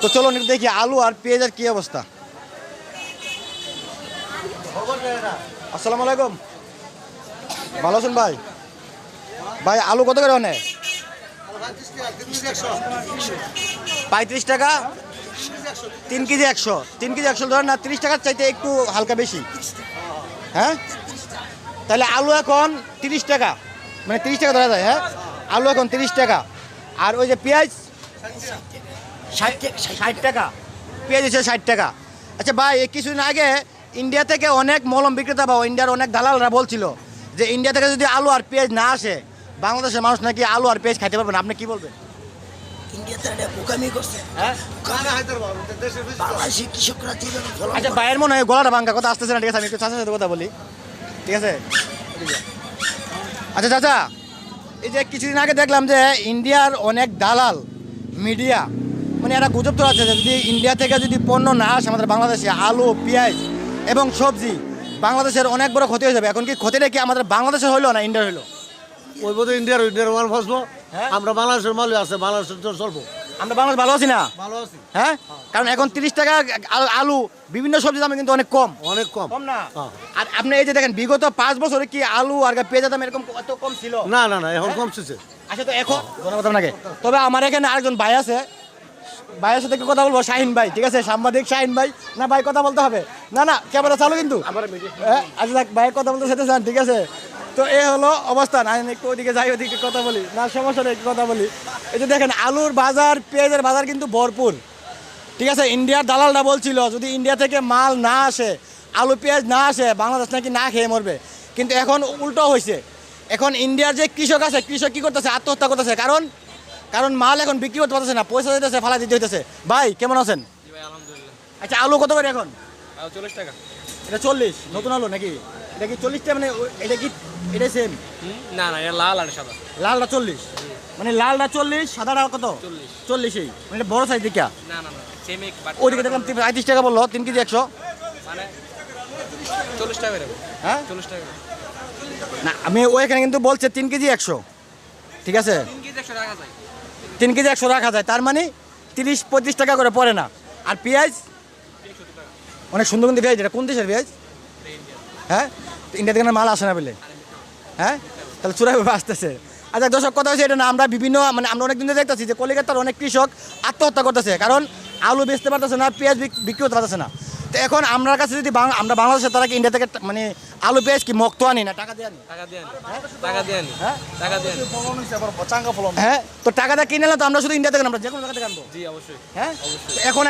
তো চলো দেখি আলু আর পেঁয়াজের কি অবস্থা। আসসালামু আলাইকুম। ভালো আছেন ভাই? ভাই, আলু কত করে অনেক পঁয়ত্রিশ টাকা? তিন কেজি একশো। তিন কেজি একশো ধরেন না, তিরিশ টাকার চাইতে একটু হালকা বেশি। হ্যাঁ? তাহলে আলু এখন তিরিশ টাকা। মানে তিরিশ টাকা ধরা যায় হ্যাঁ? আলু এখন তিরিশ টাকা। আর ওই যে পেঁয়াজ? ষাট টাকা। পেঁয়াজ হচ্ছে ষাট টাকা। আচ্ছা ভাই এই কিছুদিন আগে ইন্ডিয়া থেকে অনেক মলম বিক্রেতা বা ইন্ডিয়ার অনেক দালালরা বলছিল যে ইন্ডিয়া থেকে যদি আলু আর পেঁয়াজ না আসে বাংলাদেশের মানুষ নাকি আলু আর পেঁয়াজ খাইতে পারবেন আপনি কি বলবেন? হ্যাঁ? আচ্ছা ভাইয়ের মনে হয় গলাটা ভাঙ্গা কথা আসতেছে না ঠিক আছে? আমি একটু চাচার সাথে কথা বলি। ঠিক আছে? আচ্ছা চাচা এই যে কিছুদিন আগে দেখলাম যে ইন্ডিয়ার অনেক দালাল মিডিয়া মানে এরা গুজব তো আছে যদি ইন্ডিয়া থেকে যদি পণ্য না আসে আমাদের বাংলাদেশে আলু পেঁয়াজ এবং সবজি বাংলাদেশের অনেক বড় ক্ষতি হয়ে যাবে। এখন কি ক্ষতিটা কি আমাদের বাংলাদেশের হইল না ইন্ডিয়ার হইল? ওই বোধ ইন্ডিয়ার ইন্ডিয়ার মাল ফসবো। হ্যাঁ? আমরা বাংলাদেশের মাল আছে বাংলাদেশের তো চলবো। আমরা বাংলাদেশ ভালো আছি না? ভালো আছি। হ্যাঁ? কারণ এখন তিরিশ টাকা আলু- বিভিন্ন সবজির দাম কিন্তু অনেক কম। অনেক কম। কম না? হ্যাঁ। আর আপনি এই যে দেখেন বিগত পাঁচ বছরে কি আলু আর পেঁয়াজের দাম এরকম এত কম ছিল? না না না এখন কমছে আচ্ছা তো এখন ধন্যবাদ আপনাকে তবে আমার এখানে আরেকজন ভাই আছে ভাইয়ের সাথে কথা বলব শাহিন ভাই ঠিক আছে? সাংবাদিক শাহিন ভাই। না ভাই কথা বলতে হবে। না না ক্যামেরা চালু কিন্তু। হ্যাঁ, আচ্ছা যাক ভাই কথা বলতে সেটা চান ঠিক আছে? তো এ হলো অবস্থা আমি একটু ওদিকে যাই ওদিকে কথা বলি। না সমস্যা নেই কথা বলি। এই যে দেখেন আলুর বাজার পেঁয়াজের বাজার কিন্তু ভরপুর। ঠিক আছে? ইন্ডিয়ার দালালরা বলছিল যদি ইন্ডিয়া থেকে মাল না আসে আলু পেঁয়াজ না আসে বাংলাদেশ নাকি না খেয়ে মরবে। কিন্তু এখন উল্টো হয়েছে এখন ইন্ডিয়ার যে কৃষক আছে কৃষক কী করতেছে? আত্মহত্যা করতেছে। কারণ কারণ মাল এখন বিক্রি করতে পারতেছে না পয়সা দিতেছে ফালা দিতে হইতেছে। ভাই কেমন আছেন? আচ্ছা আলু কত করে এখন? চল্লিশ টাকা। এটা চল্লিশ নতুন আলু নাকি? এটা কি চল্লিশটা মানে এটা কি এটা সেম না না এটা লাল আর সাদা। লালটা চল্লিশ। মানে লালটা চল্লিশ সাদাটা কত? চল্লিশ। চল্লিশই। মানে বড় সাইজ দিকা? না না ওইদিকে দেখলাম পঁয়ত্রিশ টাকা বলল তিন কেজি একশো। মানে চল্লিশ টাকা হ্যাঁ? চল্লিশ টাকা না আমি ওইখানে কিন্তু বলছে তিন কেজি একশো। ঠিক আছে? তিন কেজি একশো রাখা যায়, তার মানে তিরিশ পঁয়ত্রিশ টাকা করে পড়ে না। আর পেঁয়াজ? অনেক সুন্দর কিন্তু পেঁয়াজ, এটা কোন দেশের পেঁয়াজ? হ্যাঁ? ইন্ডিয়া থেকে মাল আসে না বলে? হ্যাঁ? তাহলে চূড়াভাবে আসতেছে। আচ্ছা দর্শক, কথা হচ্ছে এটা না, আমরা বিভিন্ন মানে আমরা অনেক দিন ধরে দেখতেছি যে কলিকাতার অনেক কৃষক আত্মহত্যা করতেছে, কারণ আলু বেচতে পারতেছে না, পেঁয়াজ বিক- বিক্রি করতে পারতেছে না। তো এখন আমরা কাছে যদি আমরা বাংলাদেশে তারা কি ইন্ডিয়া থেকে মানে আলু পেঁয়াজ কি মক্ত আনি না? টাকা দিয়ে আনি। টাকা দিয়ে আনি। টাকা দিয়ে আনি। হ্যাঁ? টাকা দিয়ে আনি। হ্যাঁ? তো টাকাটা কিনে না তো আমরা শুধু ইন্ডিয়া থেকে আমরা যে কোনো জায়গা থেকে আনব? হ্যাঁ? এখন